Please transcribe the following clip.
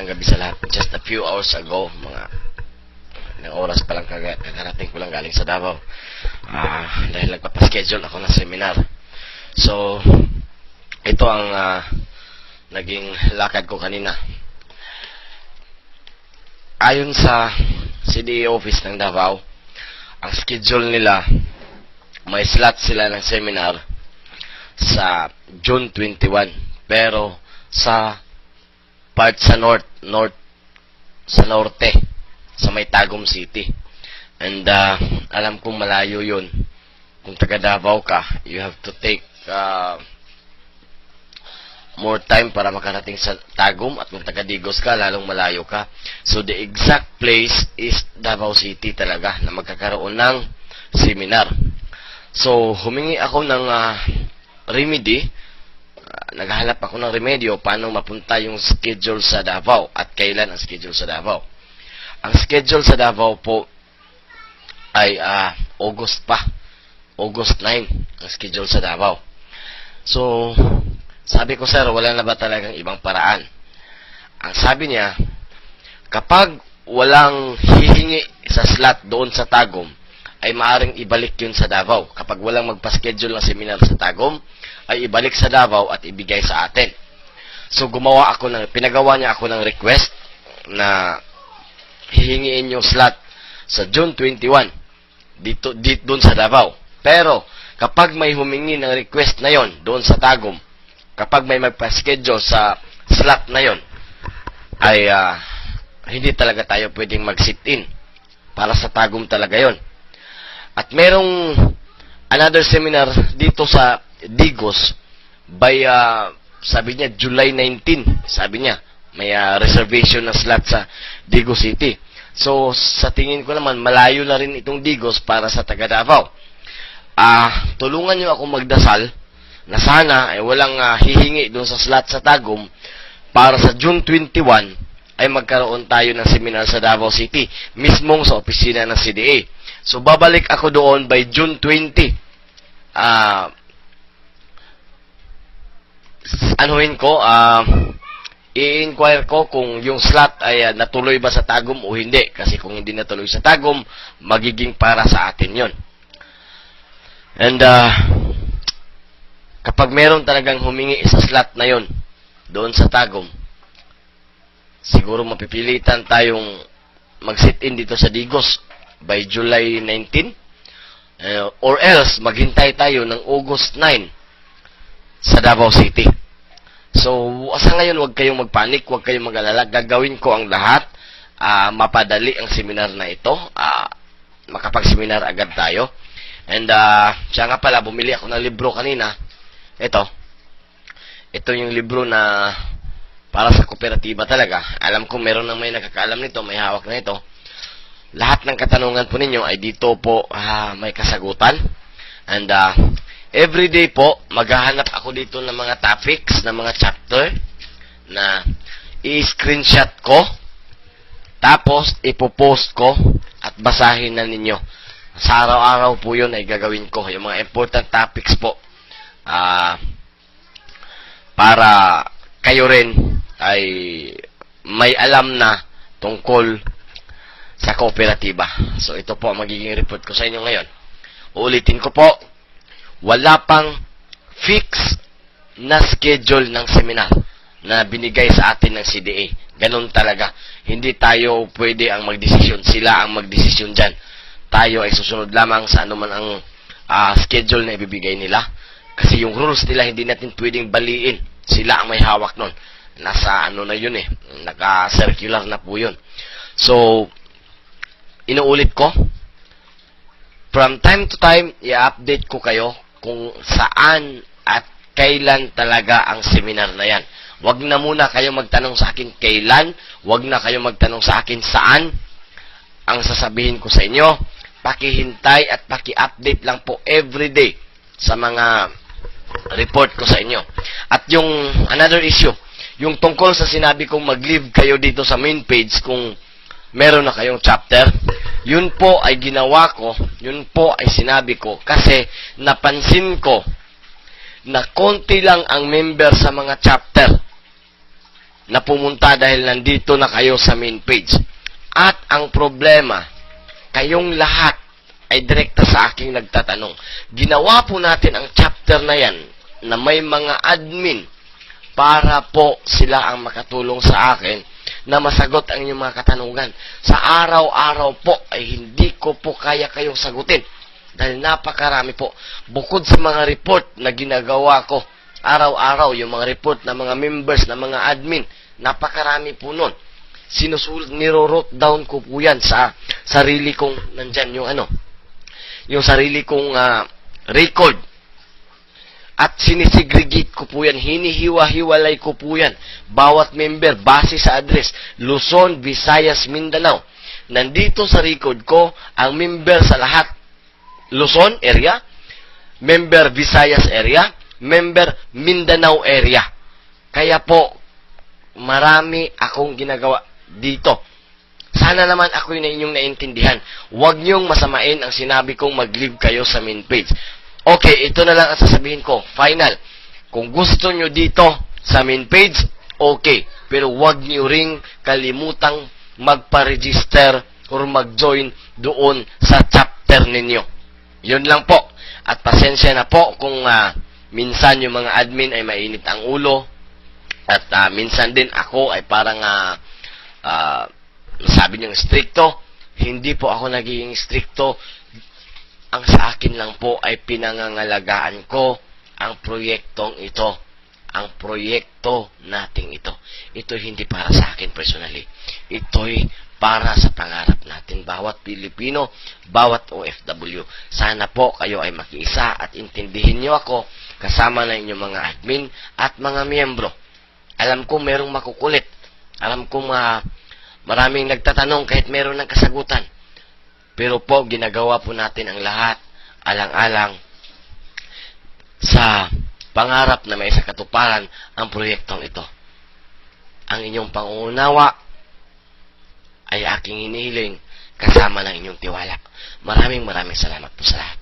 ng gabi sa lahat. Just a few hours ago, mga ilang oras pa lang kaga, kakarating ko lang galing sa Davao. Ah, dahil nagpapaschedule ako ng seminar. So, ito ang ah, naging lakad ko kanina. Ayon sa CDE office ng Davao, ang schedule nila, may slot sila ng seminar sa June 21. Pero sa part sa north, north, sa norte, sa may Tagum City. And uh, alam kong malayo yun. Kung taga Davao ka, you have to take uh, more time para makarating sa Tagum at kung taga Digos ka, lalong malayo ka. So the exact place is Davao City talaga na magkakaroon ng seminar. So humingi ako ng uh, remedy naghahanap ako ng remedyo paano mapunta yung schedule sa Davao at kailan ang schedule sa Davao. Ang schedule sa Davao po ay ah, August pa. August 9 ang schedule sa Davao. So, sabi ko sir, wala na ba talagang ibang paraan? Ang sabi niya, kapag walang hihingi sa slot doon sa Tagum, ay maaring ibalik yun sa Davao. Kapag walang magpa-schedule ng seminar sa Tagum, ay ibalik sa Davao at ibigay sa atin. So gumawa ako ng pinagawa niya ako ng request na hihingiin yung slot sa June 21 dito dito doon sa Davao. Pero kapag may humingi ng request na yon doon sa Tagum, kapag may magpa-schedule sa slot na yon ay ah, hindi talaga tayo pwedeng mag-sit in para sa Tagum talaga yon. At merong another seminar dito sa Digos by uh, sabi niya July 19 sabi niya. May uh, reservation na slot sa Digos City. So sa tingin ko naman malayo na rin itong Digos para sa taga Davao. Ah tulungan niyo ako magdasal na sana ay walang uh, hihingi doon sa slot sa Tagum para sa June 21 ay magkaroon tayo ng seminar sa Davao City mismong sa opisina ng CDA so babalik ako doon by June 20 ah anuhin ko, ah, i-inquire ko kung yung slot ay ah, natuloy ba sa Tagum o hindi. Kasi kung hindi natuloy sa Tagum, magiging para sa atin yon. And, ah, kapag meron talagang humingi sa slot na yon doon sa Tagum, siguro mapipilitan tayong mag-sit-in dito sa Digos by July 19 uh, or else maghintay tayo ng August 9 sa Davao City. So, sa ngayon, huwag kayong magpanik, huwag kayong mag-alala. Gagawin ko ang lahat. ah, mapadali ang seminar na ito. ah, makapag-seminar agad tayo. And, ah, siya nga pala, bumili ako ng libro kanina. Ito. Ito yung libro na para sa kooperatiba talaga. Alam ko meron nang may nakakaalam nito, may hawak na ito. Lahat ng katanungan po ninyo ay dito po ah, may kasagutan. And, ah, Every day po, maghahanap ako dito ng mga topics, ng mga chapter na i-screenshot ko, tapos ipopost ko at basahin na ninyo. Sa araw-araw po yun ay gagawin ko. Yung mga important topics po. Ah, para kayo rin ay may alam na tungkol sa kooperatiba. So ito po ang magiging report ko sa inyo ngayon. Uulitin ko po, wala pang fix na schedule ng seminar na binigay sa atin ng CDA. Ganun talaga. Hindi tayo pwede ang magdesisyon. Sila ang magdesisyon dyan. Tayo ay susunod lamang sa anuman ang ah, schedule na ibibigay nila. Kasi yung rules nila hindi natin pwedeng baliin. Sila ang may hawak nun. Nasa ano na yun eh. Naka-circular na po yun. So, inuulit ko, from time to time, i-update ko kayo kung saan at kailan talaga ang seminar na yan. Huwag na muna kayo magtanong sa akin kailan, huwag na kayo magtanong sa akin saan. Ang sasabihin ko sa inyo, pakihintay at paki-update lang po everyday sa mga report ko sa inyo. At yung another issue, yung tungkol sa sinabi kong mag-leave kayo dito sa main page kung meron na kayong chapter, yun po ay ginawa ko, yun po ay sinabi ko kasi napansin ko na konti lang ang member sa mga chapter na pumunta dahil nandito na kayo sa main page. At ang problema, kayong lahat ay direkta sa aking nagtatanong. Ginawa po natin ang chapter na yan na may mga admin para po sila ang makatulong sa akin na masagot ang inyong mga katanungan. Sa araw-araw po ay hindi ko po kaya kayong sagutin dahil napakarami po. Bukod sa mga report na ginagawa ko araw-araw, yung mga report ng mga members, ng mga admin, napakarami po nun. Sinusulat, niro-wrote down ko po yan sa sarili kong, nandyan yung ano, yung sarili kong ah, record. At sinisegregate ko po yan, hinihiwa-hiwalay ko po yan. Bawat member, base sa address, Luzon, Visayas, Mindanao. Nandito sa record ko, ang member sa lahat, Luzon area, member Visayas area, member Mindanao area. Kaya po, marami akong ginagawa dito. Sana naman ako na inyong naintindihan. Huwag niyong masamain ang sinabi kong mag-leave kayo sa main page. Okay, ito na lang ang sasabihin ko. Final. Kung gusto nyo dito sa main page, okay. Pero huwag nyo ring kalimutang magpa-register or mag-join doon sa chapter ninyo. Yun lang po. At pasensya na po kung ah, minsan yung mga admin ay mainit ang ulo. At ah, minsan din ako ay parang ah, ah, sabi niyong stricto. Hindi po ako nagiging stricto. Ang sa akin lang po ay pinangangalagaan ko ang proyektong ito. Ang proyekto nating ito. Ito hindi para sa akin personally. Ito'y para sa pangarap natin. Bawat Pilipino, bawat OFW. Sana po kayo ay makiisa at intindihin niyo ako kasama na inyong mga admin at mga miyembro. Alam ko merong makukulit. Alam ko ma maraming nagtatanong kahit meron ng kasagutan. Pero po, ginagawa po natin ang lahat alang-alang sa pangarap na may sa katuparan ang proyektong ito. Ang inyong pangunawa ay aking hinihiling kasama ng inyong tiwala. Maraming maraming salamat po sa lahat.